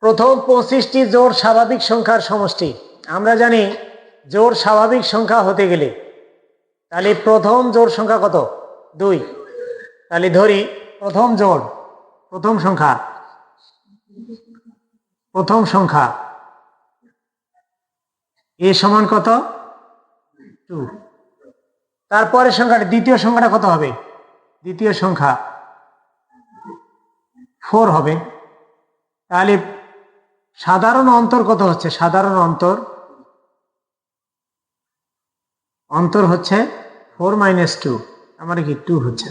প্রথম পঁচিশটি জোড় স্বাভাবিক সংখ্যার সমষ্টি। আমরা জানি জোড় স্বাভাবিক সংখ্যা হতে গেলে তাহলে প্রথম জোর সংখ্যা কত? দুই। তাহলে ধরি প্রথম জোড় প্রথম সংখ্যা। প্রথম সংখ্যা এ সমান কত? টু। তারপরের সংখ্যাটা, দ্বিতীয় সংখ্যাটা কত হবে? দ্বিতীয় সংখ্যা। ফোর হবে। তাহলে সাধারণ অন্তর কত হচ্ছে? সাধারণ অন্তর অন্তর হচ্ছে ফোর মাইনাস টু আমার কি টু হচ্ছে।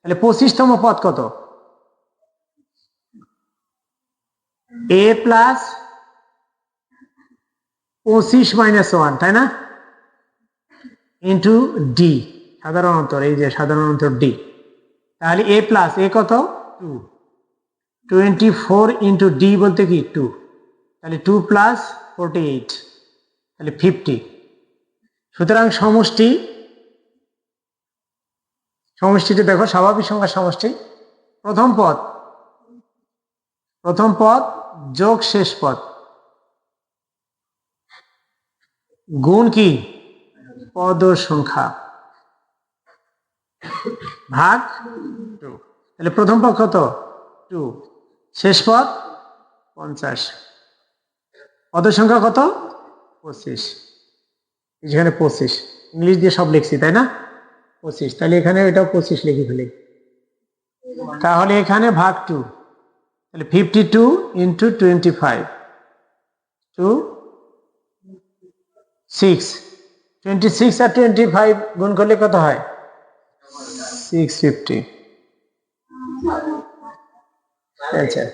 তাহলে পঁচিশতম পদ কত? এ প্লাস পঁচিশ মাইনাস ওয়ান, তাই না? ইন্টু ডি, সাধারণ অন্তর, এই যে সাধারণ অন্তর ডি। তাহলে এ প্লাস এ কত? Two. Twenty four into D বলতে কি টু তাহলে টু প্লাস ফোরটি এইট তাহলে ফিফটি সুতরাং সমষ্টি, সমষ্টিতে দেখো স্বাভাবিক সংখ্যার সমষ্টি। প্রথম পদ প্রথম পদ যোগ শেষ পদ। গুণ কি? পদ সংখ্যা ভাগ টু তাহলে প্রথম পদ কত? টু শেষ পদ পঞ্চাশ। পদের সংখ্যা কত? পঁচিশ। যেখানে পঁচিশ। ইংলিশ দিয়ে সব লিখছি, তাই না? পঁচিশ। তাহলে এখানে এটাও পঁচিশ লিখে ফেলি। তাহলে এখানে ভাগ টু। তাহলে fifty two into twenty five two six twenty six আর টোয়েন্টি ফাইভ গুণ করলে কত হয়? সিক্স ফিফটি আচ্ছা